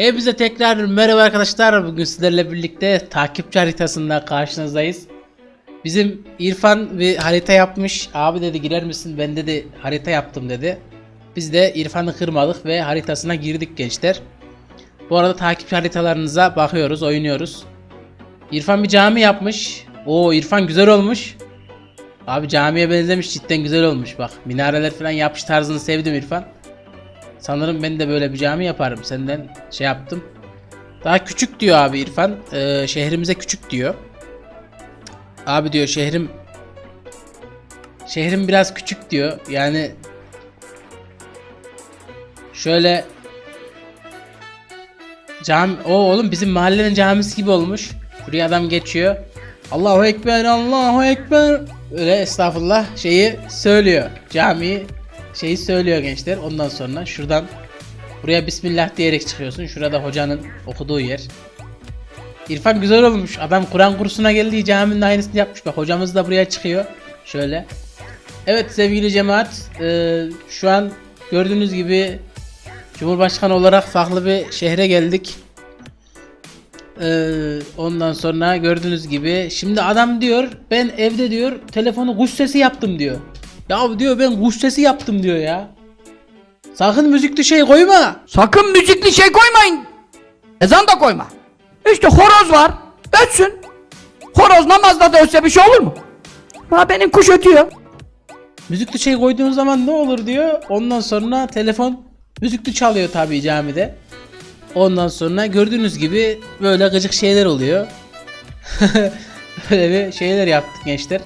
Hepinize tekrar merhaba arkadaşlar. Bugün sizlerle birlikte takipçi haritasında karşınızdayız. Bizim İrfan bir harita yapmış. Abi dedi girer misin? Ben dedi harita yaptım dedi. Biz de İrfan'ı kırmadık ve haritasına girdik gençler. Bu arada takipçi haritalarınıza bakıyoruz, oynuyoruz. İrfan bir cami yapmış. Oo İrfan güzel olmuş. Abi camiye benzemiş cidden güzel olmuş bak. Minareler falan yapış tarzını sevdim İrfan. Sanırım ben de böyle bir cami yaparım. Senden şey yaptım. Daha küçük diyor abi İrfan. Ee, şehrimize küçük diyor. Abi diyor şehrim şehrim biraz küçük diyor. Yani şöyle cami o oğlum bizim mahallenin camisi gibi olmuş. Buraya adam geçiyor. Allahu ekber, Allahu ekber. Öyle estağfurullah şeyi söylüyor. Camiyi şeyi söylüyor gençler. Ondan sonra şuradan buraya Bismillah diyerek çıkıyorsun. Şurada hocanın okuduğu yer. İrfan güzel olmuş. Adam Kur'an kursuna geldiği caminin aynısını yapmış. Bak hocamız da buraya çıkıyor. Şöyle. Evet sevgili cemaat. eee, şu an gördüğünüz gibi Cumhurbaşkanı olarak farklı bir şehre geldik. Ee, ondan sonra gördüğünüz gibi şimdi adam diyor ben evde diyor telefonu kuş sesi yaptım diyor. Ya diyor ben kuş sesi yaptım diyor ya. Sakın müzikli şey koyma. Sakın müzikli şey koymayın. Ezan da koyma. İşte horoz var. Ötsün. Horoz namazda da ötse bir şey olur mu? Ha benim kuş ötüyor. Müzikli şey koyduğun zaman ne olur diyor. Ondan sonra telefon müzikli çalıyor tabii camide. Ondan sonra gördüğünüz gibi böyle gıcık şeyler oluyor. böyle bir şeyler yaptık gençler.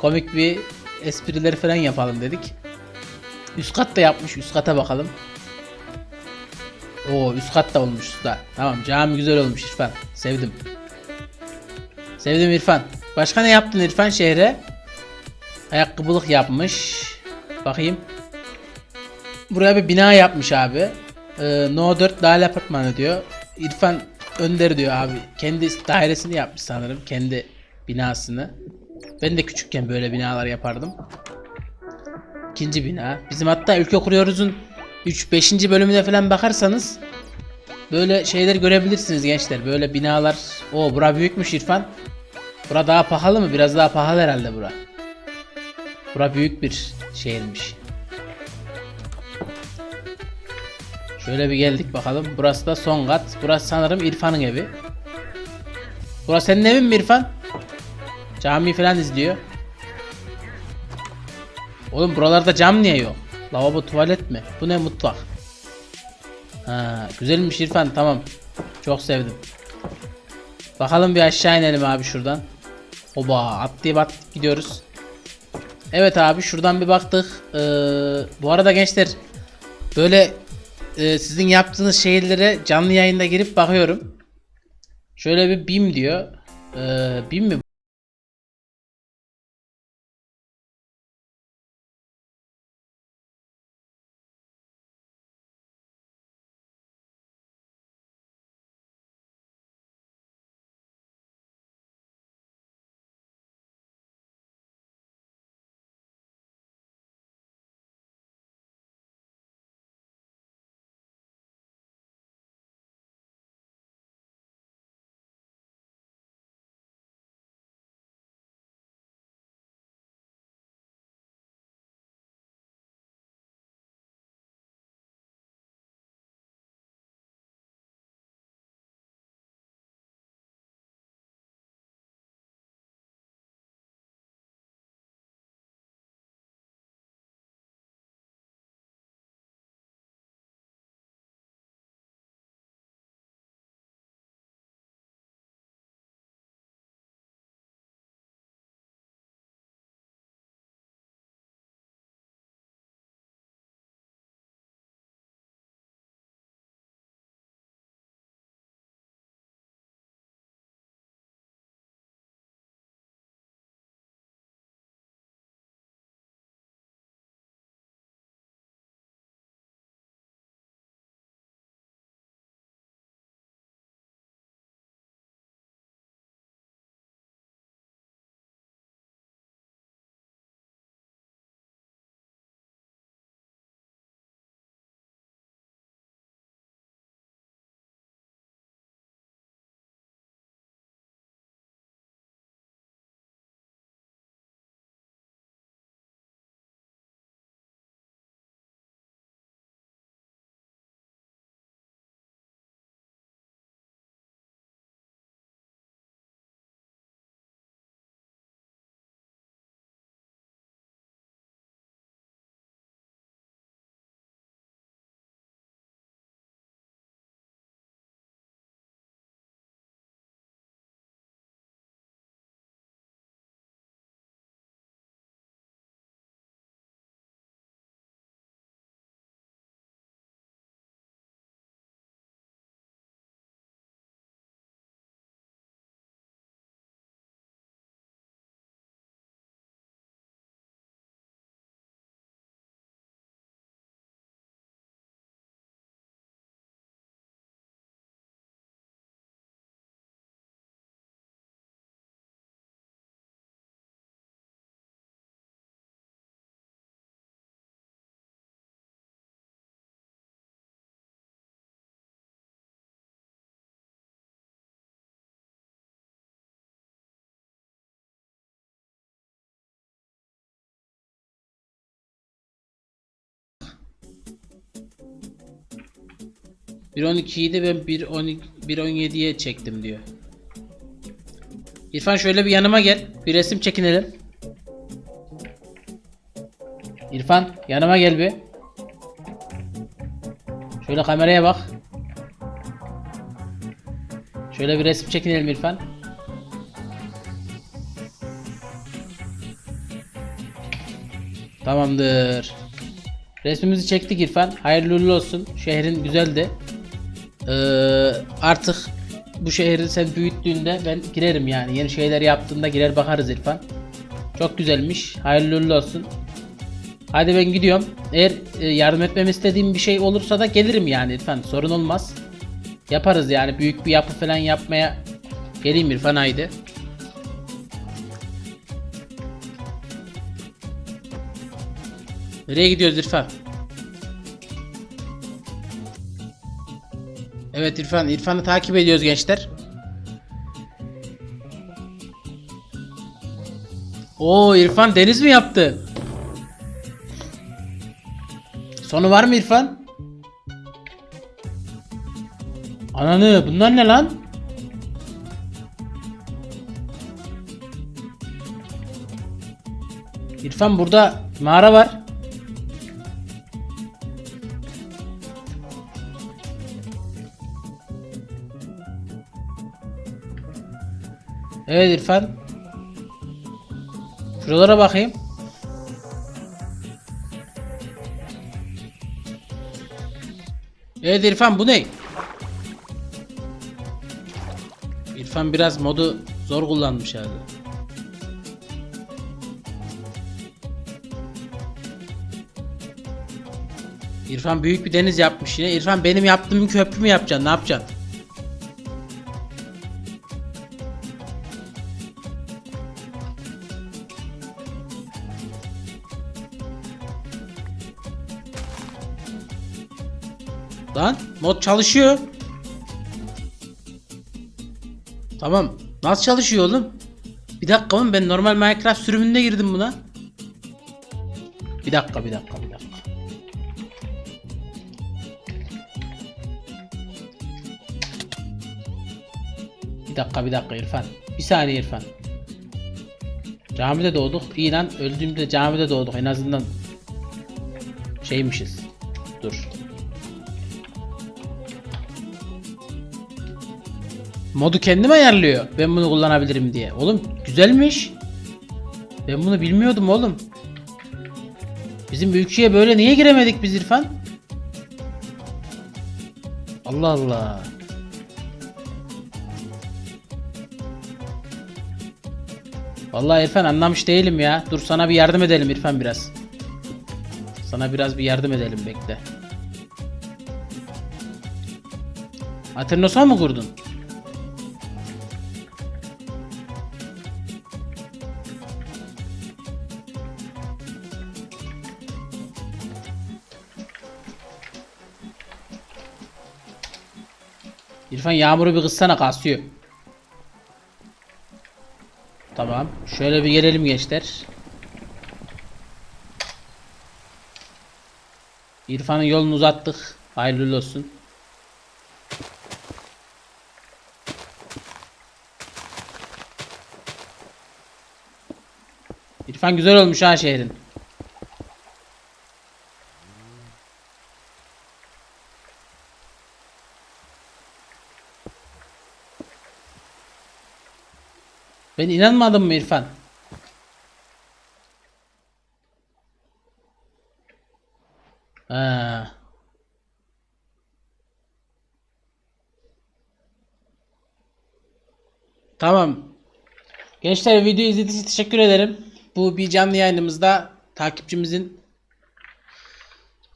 Komik bir esprileri falan yapalım dedik. Üst kat da yapmış. Üst kata bakalım. Oo üst kat da olmuş usta. Tamam cami güzel olmuş İrfan. Sevdim. Sevdim İrfan. Başka ne yaptın İrfan şehre? Ayakkabılık yapmış. Bakayım. Buraya bir bina yapmış abi. Ee, no 4 daire apartmanı diyor. İrfan Önder diyor abi. Kendi dairesini yapmış sanırım. Kendi binasını. Ben de küçükken böyle binalar yapardım. İkinci bina. Bizim hatta Ülke Kuruyoruz'un 3-5. bölümüne falan bakarsanız böyle şeyler görebilirsiniz gençler. Böyle binalar. O bura büyükmüş İrfan. Bura daha pahalı mı? Biraz daha pahalı herhalde bura. Bura büyük bir şehirmiş. Şöyle bir geldik bakalım. Burası da son kat. Burası sanırım İrfan'ın evi. Burası senin evin mi İrfan? Cami falan izliyor. Oğlum buralarda cam niye yok? Lavabo tuvalet mi? Bu ne mutfak? Ha, güzelmiş İrfan tamam. Çok sevdim. Bakalım bir aşağı inelim abi şuradan. Oba atlayıp atlayıp gidiyoruz. Evet abi şuradan bir baktık. Ee, bu arada gençler böyle e, sizin yaptığınız şeylere canlı yayında girip bakıyorum. Şöyle bir BİM diyor. Ee, BİM mi? 1.12'yi de ben 1.12 1.17'ye çektim diyor. İrfan şöyle bir yanıma gel. Bir resim çekinelim. İrfan yanıma gel bir. Şöyle kameraya bak. Şöyle bir resim çekinelim İrfan. Tamamdır. Resmimizi çektik İrfan. Hayırlı uğurlu olsun. Şehrin güzeldi. Ee, artık bu şehri sen büyüttüğünde ben girerim yani. Yeni şeyler yaptığında girer bakarız İrfan. Çok güzelmiş. Hayırlı uğurlu olsun. Hadi ben gidiyorum. Eğer e, yardım etmemi istediğim bir şey olursa da gelirim yani İrfan. Sorun olmaz. Yaparız yani. Büyük bir yapı falan yapmaya geleyim İrfan haydi. Nereye gidiyoruz İrfan? Evet İrfan. İrfan'ı takip ediyoruz gençler. Oo İrfan deniz mi yaptı? Sonu var mı İrfan? Ananı bunlar ne lan? İrfan burada mağara var. Evet İrfan. Şuralara bakayım. Evet İrfan bu ne? İrfan biraz modu zor kullanmış abi. İrfan büyük bir deniz yapmış yine. İrfan benim yaptığım köprü mü yapacaksın? Ne yapacaksın? Lan mod çalışıyor. Tamam. Nasıl çalışıyor oğlum? Bir dakika oğlum ben normal Minecraft sürümünde girdim buna. Bir dakika bir dakika bir dakika. Bir dakika bir dakika İrfan. Bir saniye İrfan. Camide doğduk. İyi lan öldüğümde camide doğduk en azından şeymişiz. Modu kendim ayarlıyor. Ben bunu kullanabilirim diye. Oğlum güzelmiş. Ben bunu bilmiyordum oğlum. Bizim büyükşehir'e böyle niye giremedik biz İrfan? Allah Allah. Vallahi İrfan anlamış değilim ya. Dur sana bir yardım edelim İrfan biraz. Sana biraz bir yardım edelim bekle. Aternos'a mı kurdun? İrfan yağmuru bir kıssana kasıyor. Tamam. Şöyle bir gelelim gençler. İrfan'ın yolunu uzattık. Hayırlı olsun. İrfan güzel olmuş ha şehrin. Ben inanmadım mı İrfan? Ha. Tamam. Gençler video izlediğiniz için teşekkür ederim. Bu bir canlı yayınımızda takipçimizin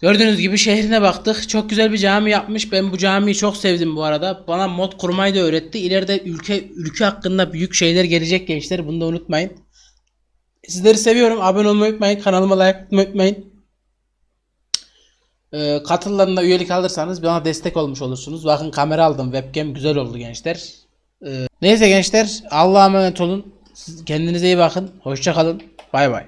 Gördüğünüz gibi şehrine baktık. Çok güzel bir cami yapmış. Ben bu camiyi çok sevdim bu arada. Bana mod kurmayı da öğretti. İleride ülke ülke hakkında büyük şeyler gelecek gençler. Bunu da unutmayın. Sizleri seviyorum. Abone olmayı unutmayın. Kanalıma like atmayı unutmayın. Ee, katılarına üyelik alırsanız bana destek olmuş olursunuz. Bakın kamera aldım. Webcam güzel oldu gençler. Ee, neyse gençler. Allah'a emanet olun. Siz kendinize iyi bakın. Hoşça kalın. Bay bay.